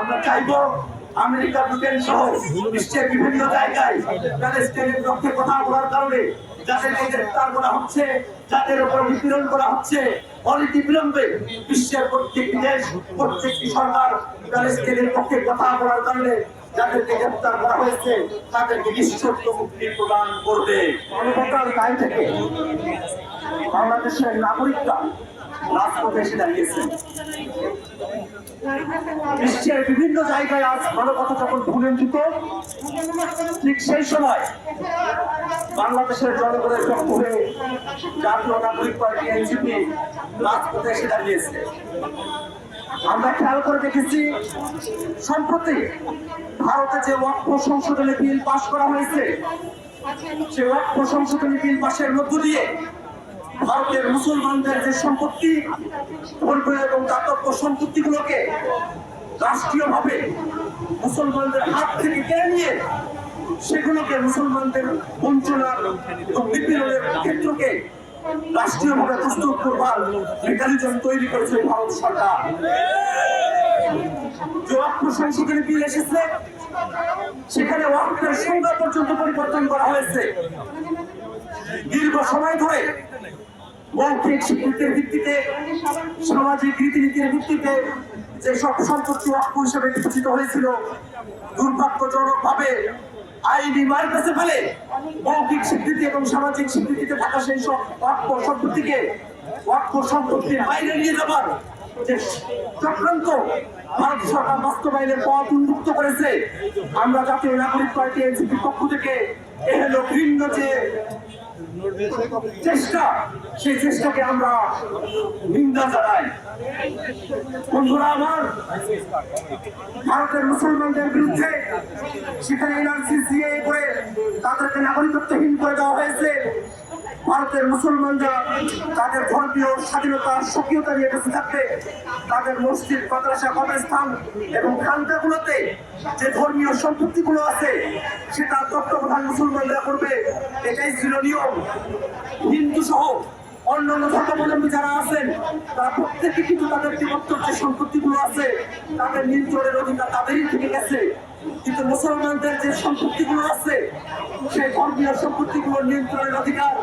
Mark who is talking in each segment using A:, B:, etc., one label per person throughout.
A: আমরা চাইব America, Britain সহ বিশ্বের বিভিন্ন জায়গায় প্যালেস্টাইনের পক্ষে কথা বলার কারণে পক্ষে কথা বলার কারণে প্রদান করবে। বাংলাদেশের নাগরিকরা বিশ্বের বিভিন্ন জায়গায় আজ মানবতা যখন ভুলঞ্চিত ঠিক সেই সময় বাংলাদেশের জনগণের পক্ষ হয়ে জাতীয় নাগরিক পার্টি, এনসিপি রাজপথে এসে দাঁড়িয়েছে। আমরা খেয়াল করে দেখেছি, সম্প্রতি ভারতে যে ওয়াক্ফ সংশোধনী বিল পাশ করা হয়েছে সে ওয়াক্ফ সংশোধনী বিল পাশের মধ্য দিয়ে ভারতের মুসলমানদের যে সম্পত্তি এবং দাতব্য সম্পত্তিগুলোকে রাষ্ট্রীয়ভাবে মুসলমানদের হাত থেকে কেড়ে নিয়ে সেগুলোকে মুসলমানদের বঞ্চনার এবং ক্ষেত্রকে রাষ্ট্রীয়ভাবে প্রস্তুত করবার মেকানিজম তৈরি করেছে ভারত সরকার। সংশোধনী বিল এসেছে, সেখানে ওয়াক্ফের সংজ্ঞা পর্যন্ত পরিবর্তন করা হয়েছে। দীর্ঘ সময় ধরে মৌখিক স্বীকৃতির ভিত্তিতে, সামাজিক রীতিনীতির ভিত্তিতে যে সব সম্পত্তি অক্ষ হিসেবে বিবেচিত হয়েছিল দুর্ভাগ্যজনক ভাবে আইনি মার কাছে ফেলে মৌখিক স্বীকৃতি এবং সামাজিক স্বীকৃতিতে থাকা সেই সব অক্ষ সম্পত্তিকে অক্ষ সম্পত্তির বাইরে নিয়ে যাবার যে চক্রান্ত ভারত সরকার বাস্তবায়নের পথ উন্মুক্ত করেছে, আমরা জাতীয় নাগরিক পার্টি এনসিপির পক্ষ থেকে হলো ভিন্ন যে চেষ্টা, সেই চেষ্টাকে আমরা নিন্দা জানাই। বন্ধুরা আমার, ভারতের মুসলমানদের বিরুদ্ধে সেখানে এনআরসি সিএ করে তাদেরকে নাগরিকত্বহীন করে দেওয়া হয়েছে। ভারতের মুসলমানরা তাদের ধর্মীয় স্বাধীনতা, স্বকীয়তা নিয়ে বেঁচে থাকবে। তাদের মসজিদ, মাদ্রাসা, কবরস্থান এবং খানকাগুলোতে যে ধর্মীয় সম্পত্তিগুলো আছে, সেটা তত্ত্বাবধান মুসলমানরা করবে। এটাই ছিল নিয়ম। হিন্দু সহ অন্যান্য ধর্মাবলম্বী যারা আছেন, তারা প্রত্যেকে কিন্তু তাদের যে সম্পত্তিগুলো আছে, তাদের নিয়ন্ত্রণের অধিকার তাদেরই থেকে গেছে। কিন্তু মুসলমানদের যে সম্পত্তিগুলো আছে, সেই ধর্মীয় সম্পত্তিগুলো নিয়ন্ত্রণের অধিকার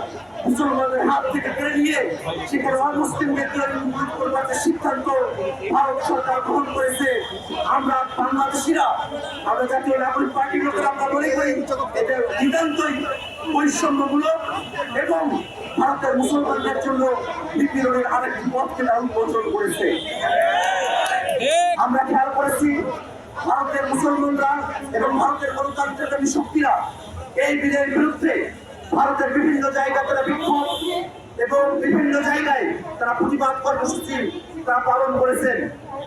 A: মুসলমানদের হাত থেকে কেড়ে নিয়ে সেখানে অমুসলিমদের করবার যে সিদ্ধান্ত ভারত সরকার গ্রহণ করেছে, আমরা বাংলাদেশিরা, আমরা জাতীয় নাগরিক পার্টির লোকেরা আমরা মনে করি এটা নিতান্তই বৈষম্যমূলক এবং ভারতের মুসলমানদের জন্য নিপীড়নের আরেকটি পথকে তারা উন্মোচন করেছে। আমরা খেয়াল করেছি ভারতের মুসলমানরা এবং ভারতের গণতান্ত্রিক শক্তিরা এই বিলের বিরুদ্ধে ভারতের বিভিন্ন জায়গায় তারা বিক্ষোভ এবং বিভিন্ন জায়গায় তারা প্রতিবাদ কর্মসূচি তারা পালন করেছেন।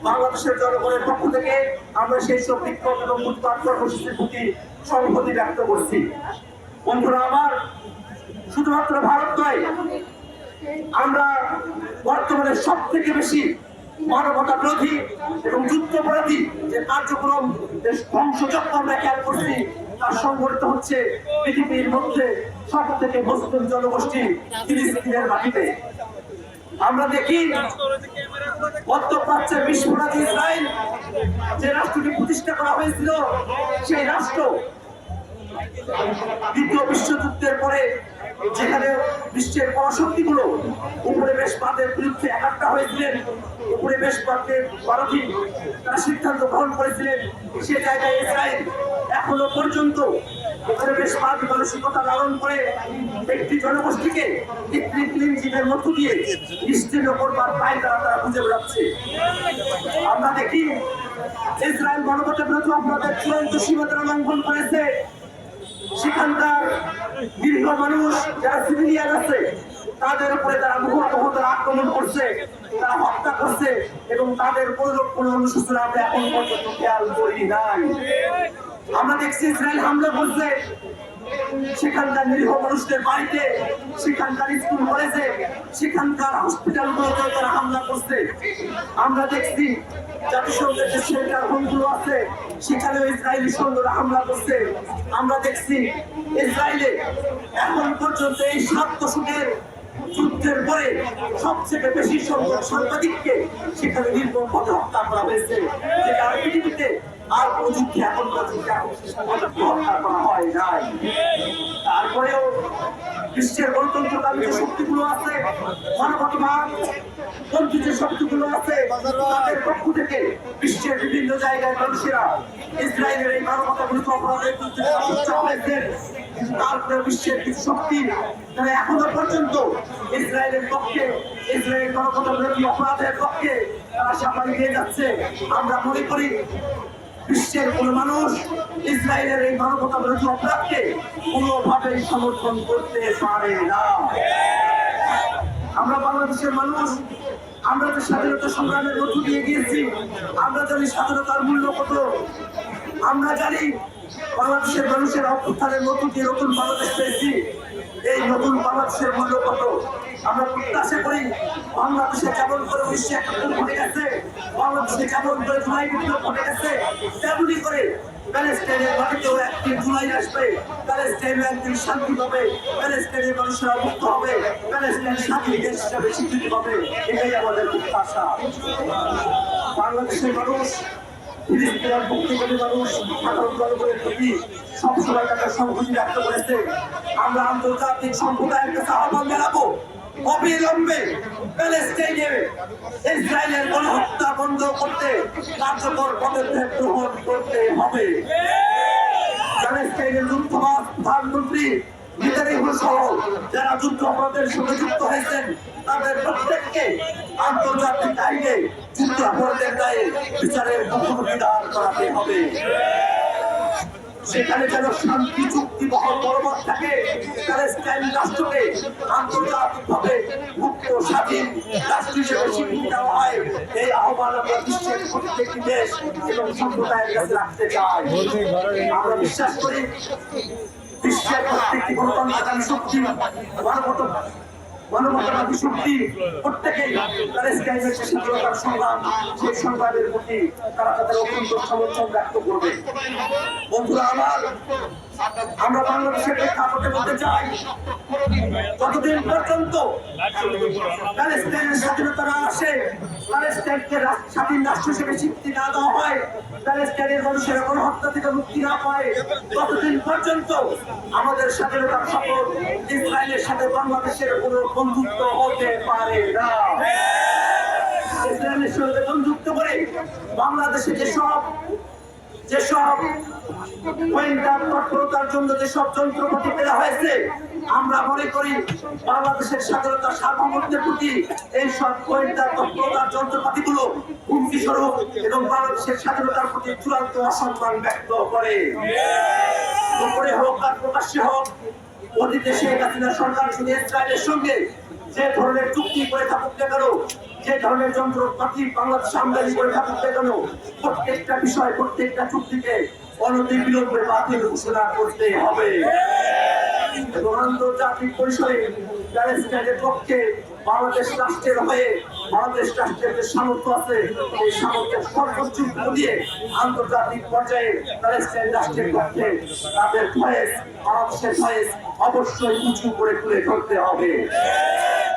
A: বাংলাদেশের জনগণের পক্ষ থেকে আমরা সেই সব বিক্ষোভ এবং প্রতিবাদ কর্মসূচির প্রতি সংহতি ব্যক্ত করছি। বন্ধুরা আমার, শুধুমাত্র ভারত নয়, আমরা বর্তমানে সব থেকে বেশি মানবতা বিরোধী এবং যুদ্ধপরাধী যে কার্যক্রম যে আমরা খেয়াল করছি সংঘটিত হচ্ছে পৃথিবীর মধ্যে সব থেকে মুসলিম জনগোষ্ঠী ফিলিস্তিনের মাটিতে। আমরা দেখি মধ্যপ্রাচ্যের বিস্ফোরক ইসরায়েল যে রাষ্ট্রটি প্রতিষ্ঠা করা হয়েছিল, সেই রাষ্ট্র দ্বিতীয় বিশ্বযুদ্ধের পরে যেখানে বিশ্বের পরাশক্তিগুলো উপনিবেশবাদের বিরুদ্ধে একাত্তা হয়েছিলেন উপনিবেশবাদের বারোটি তারা সিদ্ধান্ত গ্রহণ করেছিলেন, সে জায়গায় ইসরায়েল এখনও পর্যন্ত আমরা দেখি, ইসরায়েল মানবতা বিরোধী অপরাধের চূড়ান্ত সীমা লঙ্ঘন করেছে। সেখানকার দীর্ঘ মানুষ যারা সিভিলিয়ান আছে, তাদের উপরে তারা মুহুর্মুহু তারা আক্রমণ করছে, তারা হত্যা করছে এবং তাদের কোনো কোনো অনুশোচনা আমরা এখন পর্যন্ত খেয়াল করি নাই। আমরা দেখছি ইসরায়েল হামলা করছে সেখানকার নিরীহ মানুষদের বাড়িতে সেখানকার স্কুল কলেজে সেখানকার হসপিটালগুলোতে তারা হামলা করছে। আমরা দেখছি জাতিসংঘের যে শেল্টার হোমগুলো আছে, সেখানেও ইসরায়েলি সৈন্যরা হামলা করছে। আমরা দেখছি ইসরায়েলে এখন পর্যন্ত এই সাত দশকের যুদ্ধের পরে সবচেয়ে বেশি সংখ্যক সাংবাদিককে সেখানে নির্মম পথে হত্যা করা হয়েছে। যেটা পৃথিবীতে আর যুদ্ধে এখন পর্যন্ত হত্যা হয় নাই। তারপরেও বিশ্বের গণতন্ত্রকামী যে শক্তিগুলো আছে, মানবতাবাদ পন্থী যে শক্তিগুলো আছে, তাদের পক্ষ থেকে বিশ্বের বিভিন্ন জায়গায় মানুষেরা ইসরায়েলের এই মানবতা অপরাধের বিরুদ্ধে তারপরে বিশ্বের কিছু শক্তি তারা এখনও পর্যন্ত ইসরায়েলের পক্ষে ইসরায়েল মানবতা বিরোধী অপরাধের পক্ষে তারা সাফাই দিয়ে যাচ্ছে। আমরা মনে করি বিশ্বের কোন মানুষ ইসরায়েলের এই মানবতা বিরোধী অপরাধকে কোনোভাবেই সমর্থন করতে পারে না। আমরা বাংলাদেশের মানুষ, আমরা যে স্বাধীনতা সংগ্রামের মধ্য দিয়ে গিয়েছি, আমরা জানি স্বাধীনতার মূল্য কত। আমরা জানি বাংলাদেশের মানুষের অভ্যুত্থানের মধ্য দিয়ে নতুন বাংলাদেশ পেয়েছি। এই নতুন বাংলাদেশের মূল্য কত? আমরা প্রত্যাশা করি বাংলাদেশে যেমন করে উনিশশো একাত্তর গেছে, বাংলাদেশে যেমন করে জুলাই বিপ্লব ঘটে গেছে। তেমনি করে আসবে। মানুষেরা মুক্ত হবে স্বাধীন দেশ হিসাবে এটাই আমাদের বাংলাদেশের মানুষ মানুষ সবসময় তাদের সংহতি ব্যক্ত করেছে। আমরা আন্তর্জাতিক সম্প্রদায়ের কাছে আহ্বান জানাব। অবিলম্বে প্যালেস্টাইনে ইসরায়েলের গণহত্যা বন্ধ করতে কার্যকর পদক্ষেপ গ্রহণ করতে হবে। প্যালেস্টাইনের যুদ্ধবাদ প্রধানমন্ত্রী যারা যুদ্ধ অপরাধের সঙ্গে যুক্ত হয়েছেন, তাদের প্রত্যেককে আন্তর্জাতিক আইনে যুদ্ধ অপরাধের দায়ে বিচারের মুখোমুখি দাঁড় করাতে হবে। সেখানে যেন শান্তি, চুক্তি বহন বলবৎ থাকে, প্যালেস্টাইন রাষ্ট্রকে আন্তর্জাতিকভাবে মুক্ত, স্বাধীন রাষ্ট্র হিসেবে স্বীকৃতি দেওয়া হয়। এই আহ্বান আমরা বিশ্বের প্রত্যেকটি দেশ এবং সম্প্রদায়ের কাছে রাখতে চাই। আমরা বিশ্বাস করি বিশ্বের প্রত্যেকটি গণতন্ত্রকামী শক্তি মানবতা মানবতাবাদী শক্তি প্রত্যেকেই প্যালেস্টাইনের যে স্বাধীনতার সংগ্রাম সেই সংগ্রামের প্রতি তারা তাদের অত্যন্ত সমর্থন ব্যক্ত করবে। বন্ধুরা, আমার আমরা বাংলাদেশের প্রেক্ষাপটে বলতে চাই, যতদিন পর্যন্ত প্যালেস্টাইনের স্বাধীনতা না আসে প্যালেস্টাইনকে স্বাধীন রাষ্ট্র হিসেবে স্বীকৃতি না দেওয়া হয় প্যালেস্টাইনের মানুষের গণহত্যা থেকে মুক্তি না পায়, ততদিন পর্যন্ত আমাদের স্বাধীনতার শপথ ইসরায়েলের সাথে বাংলাদেশের কোনো বন্ধুত্ব হতে পারে না। ইসরায়েলের সঙ্গে বন্ধুত্ব করে বাংলাদেশে যেসব যেসব গোয়েন্দা তৎপরতার জন্য যেসব যন্ত্রপাতি দেওয়া হয়েছে, আমরা মনে করি বাংলাদেশের স্বাধীনতা সার্বভৌমত্বের প্রতি এই সব গোয়েন্দা তৎপরতার হুমকি স্বরূপ এবং বাংলাদেশের স্বাধীনতার প্রতি চূড়ান্ত অসম্মান ব্যক্ত করে। হোক আর প্রকাশ্যে হোক, অতীতে সরকার শুধু ইসরায়েলের সঙ্গে যে ধরনের চুক্তি করে থাকুক না কেন যে ধরনের যন্ত্রপাতি বাংলাদেশ আমদানি করে থাকুক কেন, প্রত্যেকটা বিষয়, প্রত্যেকটা চুক্তিকে অনতি বিলম্বে বাতিল ঘোষণা করতে হবে। এবং আন্তর্জাতিক পরিসরে প্যালেস্টাইনের পক্ষে বাংলাদেশ রাষ্ট্রের হয়ে, বাংলাদেশ রাষ্ট্রের যে সামর্থ্য আছে এই সামর্থ্যের সর্বোচ্চ দিয়ে আন্তর্জাতিক পর্যায়ে প্যালেস্টাইন রাষ্ট্রের পক্ষে তাদের ভয়েস, বাংলাদেশের ভয়েস অবশ্যই উঁচু করে তুলে ধরতে হবে।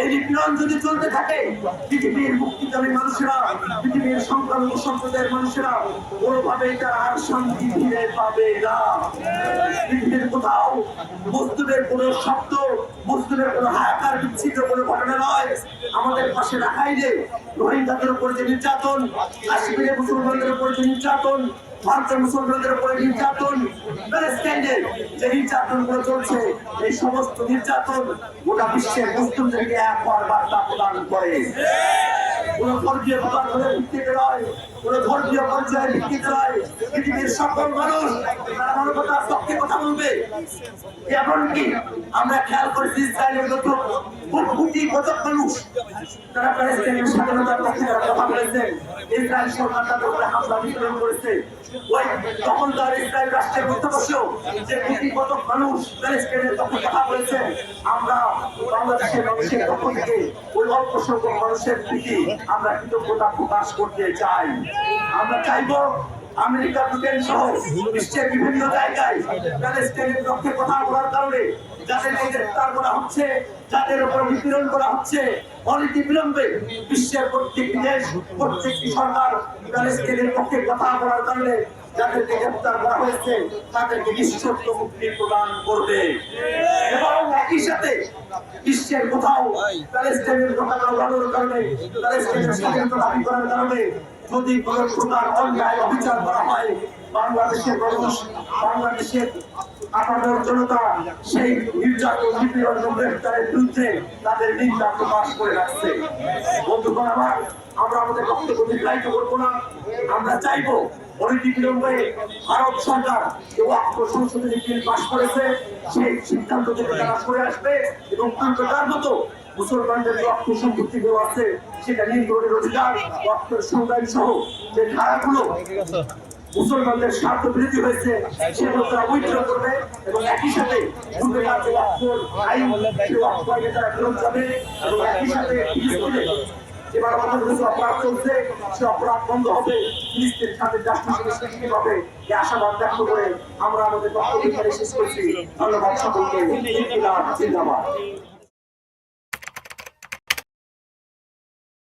A: এই নিপীড়ন যদি চলতে থাকে, পৃথিবীর মুক্তিকামী মানুষেরা, পৃথিবীর সংখ্যালঘু সম্প্রদায়ের মানুষেরা কোনোভাবেই তারা আর শান্তি ফিরে পাবে না। পৃথিবীর কোথাও মজদুরের কোনো শব্দ, মজদুরের কোনো হাহাকার বিচ্ছিন্ন কোনো ঘটনা নয়। আমাদের পাশে রাখাই যে রোহিঙ্গাদের উপর যে নির্যাতন, কাশ্মীরে মুসলমানদের উপর যে নির্যাতন ভারতের মুসলমানদের উপরে নির্যাতন প্যালেস্টাইনের যে নির্যাতনগুলো চলছে, এই সমস্ত নির্যাতন গোটা বিশ্বের মুসলিমদেরকে এক বার্তা প্রদান করে। কোন ধর্মীয় নয়, কোন ধর্মীয় নয়। পৃথিবীর সকল মানুষ তারা মানবতার পক্ষে কথা বলবে। এমনকি আমরা খেয়াল করেছি ইসরায়েলের মতো কোটি কোটি মানুষ তারা প্যালেস্টাইনের স্বাধীনতার পক্ষে কথা বলেছেন ইসরায়েল সরকার তাদের উপরে হামলা বিতরণ করেছে। ওই দখলদার ইসরায়েল রাষ্ট্রের মধ্যে যে কোটি কত মানুষ প্যালেস্টাইনের পক্ষে কথা বলেছে আমরা বাংলাদেশের মানুষের পক্ষ থেকে ওই অল্প সংখ্যক মানুষের প্রতি আমরা কৃতজ্ঞতা প্রকাশ করতে চাই। আমরা চাইব আমেরিকা, ব্রিটেন সহ বিশ্বের বিভিন্ন জায়গায় প্যালেস্টাইনের পক্ষে কথা বলার কারণে যাদেরকে গ্রেফতার করা হচ্ছে, যাদের উপর নিপীড়ন করা হচ্ছে অনীতি বিলম্বে বিশ্বের প্রত্যেকটি দেশ প্রত্যেকটি সরকার প্যালেস্টাইনের পক্ষে কথা বলার কারণে যাদেরকে গ্রেফতার করা হয়েছে, তাদেরকে নিঃশর্ত মুক্তি প্রদান করবে। এবং একই বিশ্বের কোথাও প্যালেস্টাইনের পতাকা উড়ানোর কারণে প্যালেস্টাইনের স্বাধীনতা দাবি করার কারণে যদি কোনো প্রকার অন্যায় অবিচার করা হয় বাংলাদেশের মানুষ বাংলাদেশের আপনাদের জনতা সেই নির্যাতন নিপীড়ন গ্রেফতারের বিরুদ্ধে তাদের নিন্দা প্রকাশ করে রাখছে। বন্ধুগণ আমার, আমরা আমাদের বক্তব্য দীর্ঘায়িত করব না। আমরা চাইব ভারত সরকার বিল পাশ করেছে, সেই সিদ্ধান্ত থেকে তারা সরে আসবে এবং তার মতো মুসলমানদের যে সম্পত্তি আছে, সেটা নির্ভরের অধিকার অর্থের সংজ্ঞান সহ যে ধারাগুলো মুসলমানদের স্বার্থ বিরোধী হয়েছে সেগুলো তারা উইথড্র করবে এবং একই সাথে অর্থ আইন আইনে তারা এবং একই সাথে মানবতার বিরুদ্ধে অপরাধ সে বন্ধ হবে সাথে হবে করে আমরা আমাদের শেষ করছি। ধন্যবাদ সকলকে। জিন্দাবাদ